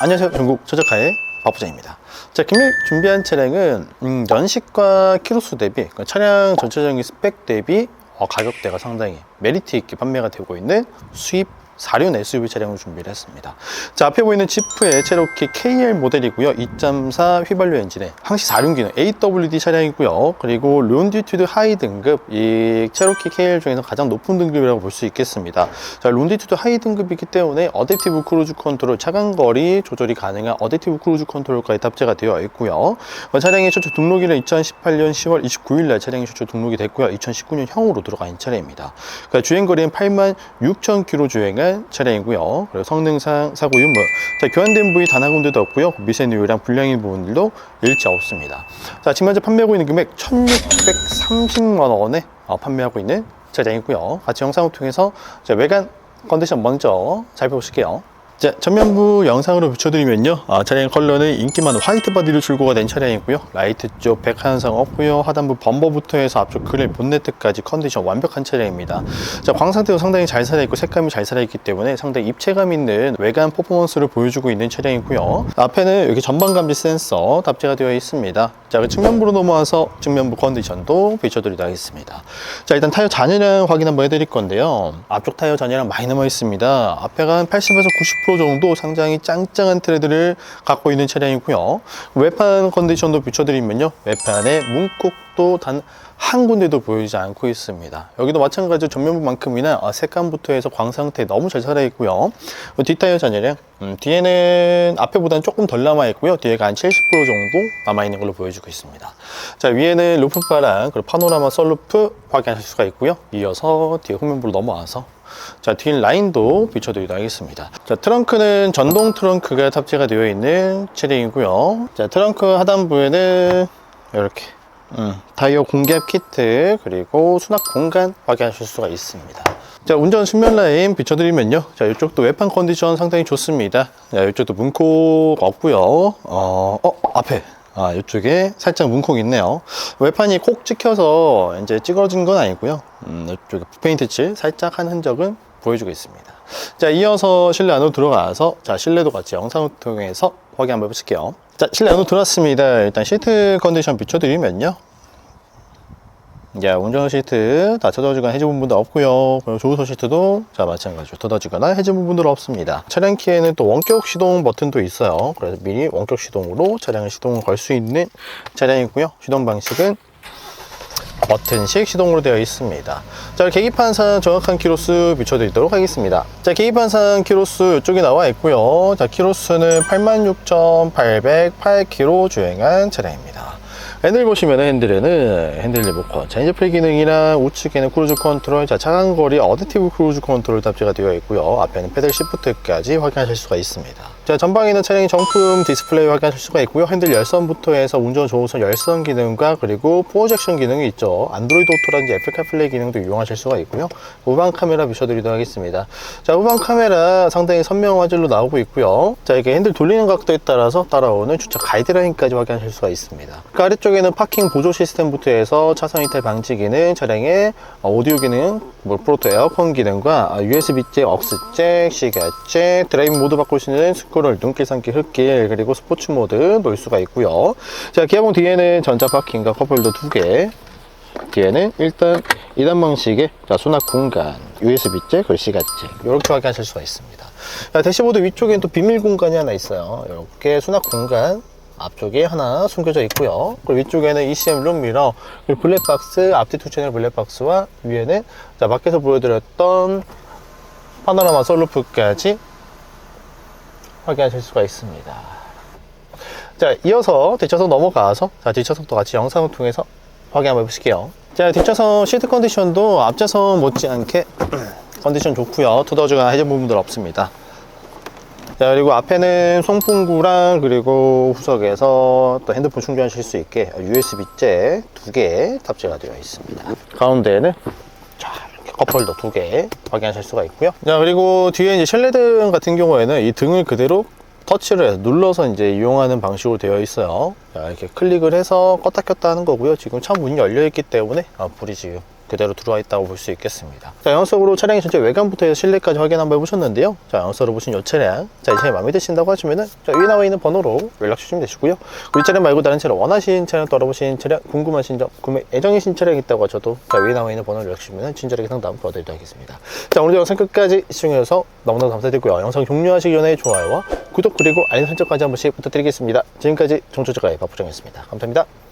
안녕하세요. 전국 최적화의 박부장입니다. 자, 김일 준비한 차량은 음, 연식과 키로수 대비 그 차량 전체적인 스펙 대비 어, 가격대가 상당히 메리트 있게 판매가 되고 있는 수입 4륜 SUV 차량을 준비를 했습니다. 자, 앞에 보이는 지프의 체로키 KL 모델이고요. 2.4 휘발유 엔진에 항시 4륜 기능 AWD 차량이고요. 그리고 론디튜드 하이 등급 이 체로키 KL 중에서 가장 높은 등급이라고 볼 수 있겠습니다. 자, 론디튜드 하이 등급이기 때문에 어댑티브 크루즈 컨트롤 차간 거리 조절이 가능한 어댑티브 크루즈 컨트롤까지 탑재가 되어 있고요. 어, 차량의 최초 등록일은 2018년 10월 29일 날 차량이 최초 등록이 됐고요. 2019년 형으로 들어가 있는 차량입니다. 그러니까 주행 거리는 8만 6천 킬로 주행 한 차량이고요. 그리고 성능상 사고 유무. 자, 교환된 부위 단 한 군데도 없고요. 미세누유랑 불량인 부분들도 일체 없습니다. 자, 지금 현재 판매하고 있는 금액 1,630만 원에 어, 판매하고 있는 차량이고요. 같이 영상을 통해서 자, 외관 컨디션 먼저 살펴보실게요. 자, 전면부 영상으로 비춰드리면요. 아, 차량 컬러는 인기 많은 화이트 바디로 출고가 된 차량이고요. 라이트 쪽 백한상 없고요. 하단부 범버부터 해서 앞쪽 그릴 본네트까지 컨디션 완벽한 차량입니다. 자, 광 상태도 상당히 잘 살아있고 색감이 잘 살아있기 때문에 상당히 입체감 있는 외관 퍼포먼스를 보여주고 있는 차량이고요. 앞에는 이렇게 전방 감지 센서 탑재가 되어 있습니다. 자, 그 측면부로 넘어와서 측면부 컨디션도 비춰드리도록 하겠습니다. 자, 일단 타이어 잔해량 확인 한번 해드릴 건데요. 앞쪽 타이어 잔해량 많이 남아 있습니다. 앞에가 한 80에서 90% 정도 상당히 짱짱한 트레드를 갖고 있는 차량이고요. 외판 컨디션도 비춰드리면요. 외판에 문콕 도 단 한 군데도 보이지 않고 있습니다. 여기도 마찬가지로 전면부만큼이나 아, 색감부터 해서 광 상태 너무 잘 살아있고요. 뒷타이어 잔해량 음, 뒤에는 앞에보다는 조금 덜 남아있고요. 뒤에가 한 70% 정도 남아있는 걸로 보여주고 있습니다. 자 위에는 루프바랑 그리고 파노라마 썰루프 확인하실 수가 있고요. 이어서 뒤에 후면부로 넘어와서 자, 뒤 라인도 비춰드리도록 하겠습니다. 자, 트렁크는 전동 트렁크가 탑재가 되어 있는 차량이고요. 자, 트렁크 하단부에는 이렇게 음, 타이어 공기압 키트 그리고 수납 공간 확인하실 수가 있습니다. 자, 운전 측면 라인 비춰드리면요. 자, 이쪽도 외판 컨디션 상당히 좋습니다. 자, 이쪽도 문콕 없고요. 어, 어, 앞에. 아, 이쪽에 살짝 문콕 있네요. 외판이 콕 찍혀서 이제 찌그러진 건 아니고요. 음, 이쪽에 페인트 칠 살짝 한 흔적은 보여주고 있습니다. 자, 이어서 실내 안으로 들어가서 자, 실내도 같이 영상을 통해서 확인 한번 해보실게요. 자, 실내 안으로 들어왔습니다. 일단 시트 컨디션 비춰드리면요. 자, 운전 시트 다 뜯어지거나 해지 부분도 없고요. 그리고 조수석 시트도 자 마찬가지로 뜯어지거나 해지 부분도 없습니다. 차량 키에는 또 원격 시동 버튼도 있어요. 그래서 미리 원격 시동으로 차량을 시동을 걸 수 있는 차량이고요. 시동 방식은 버튼식 시동으로 되어 있습니다. 자, 계기판상 정확한 키로수 비춰드리도록 하겠습니다. 자, 계기판상 키로수 이쪽에 나와 있고요. 자, 키로수는 86,808km 주행한 차량입니다. 핸들 보시면 핸들에는 핸들 리모컨, 자, 핸즈프리 기능이랑 우측에는 크루즈 컨트롤, 자, 차간 거리 어댑티브 크루즈 컨트롤 탑재가 되어 있고요. 앞에는 페달 시프트까지 확인하실 수가 있습니다. 자, 전방에는 차량의 정품 디스플레이 확인하실 수가 있고요. 핸들 열선부터 해서 운전 조우선 열선 기능과 그리고 프로젝션 기능이 있죠. 안드로이드 오토라든지 애플 카플레이 기능도 이용하실 수가 있고요. 후방 카메라 비춰드리도록 하겠습니다. 자, 후방 카메라 상당히 선명 화질로 나오고 있고요. 자, 이게 핸들 돌리는 각도에 따라서 따라오는 주차 가이드라인까지 확인하실 수가 있습니다. 그 아래쪽에는 파킹 보조 시스템부터 해서 차선 이탈 방지 기능, 차량의 오디오 기능, 뭐 프로토 에어컨 기능과 USB 잭, 억스 잭, 시가 잭, 드라이브 모드 바꿀 수 있는 스크롤, 눈길, 산길, 흙길, 그리고 스포츠 모드 놓을 수가 있고요. 자, 기아봉 뒤에는 전자 파킹과 컵홀더 두 개, 뒤에는 일단 2단 방식의 자, 수납 공간, USB 잭, 그리고 시가 잭 이렇게 확인하실 수가 있습니다. 자, 대시보드 위쪽에는 또 비밀 공간이 하나 있어요. 이렇게 수납 공간 앞쪽에 하나 숨겨져 있고요. 그리고 위쪽에는 ECM 룸미러, 그리고 블랙박스, 앞뒤 투 채널 블랙박스와 위에는 자, 밖에서 보여드렸던 파노라마 솔루프까지 확인하실 수가 있습니다. 자, 이어서 뒷좌석 넘어가서 자, 뒷좌석도 같이 영상을 통해서 확인 한번 해보실게요. 자, 뒷좌석 시트 컨디션도 앞좌석 못지않게 컨디션 좋고요. 투더즈가 해전 부분들 없습니다. 자, 그리고 앞에는 송풍구랑 그리고 후석에서 또 핸드폰 충전하실 수 있게 USB 잭 두 개 탑재가 되어 있습니다. 가운데에는 자, 이렇게 컵홀더 두 개 확인하실 수가 있고요. 자, 그리고 뒤에 이제 실내등 같은 경우에는 이 등을 그대로 터치를 해서 눌러서 이제 이용하는 방식으로 되어 있어요. 자, 이렇게 클릭을 해서 껐다 켰다 하는 거고요. 지금 차 문이 열려 있기 때문에 아, 불이 지금 그대로 들어와 있다고 볼 수 있겠습니다. 자, 영상으로 차량의 전체 외관부터 해서 실내까지 확인 한번 해보셨는데요. 자, 영상으로 보신 이 차량, 자, 이 차량 마음에 드신다고 하시면은, 자, 위에 나와 있는 번호로 연락 주시면 되시고요. 이 차량 말고 다른 차량 원하시는 차량 또 알아보신 차량, 궁금하신 점, 구매 예정이신 차량 있다고 하셔도, 자, 위에 나와 있는 번호로 연락 주시면 친절하게 상담 도와드리도록 하겠습니다. 자, 오늘 영상 끝까지 시청해주셔서 너무너무 감사드리고요. 영상 종료하시기 전에 좋아요와 구독 그리고 알림 설정까지 한 번씩 부탁드리겠습니다. 지금까지 정초자가의 박부정이었습니다. 감사합니다.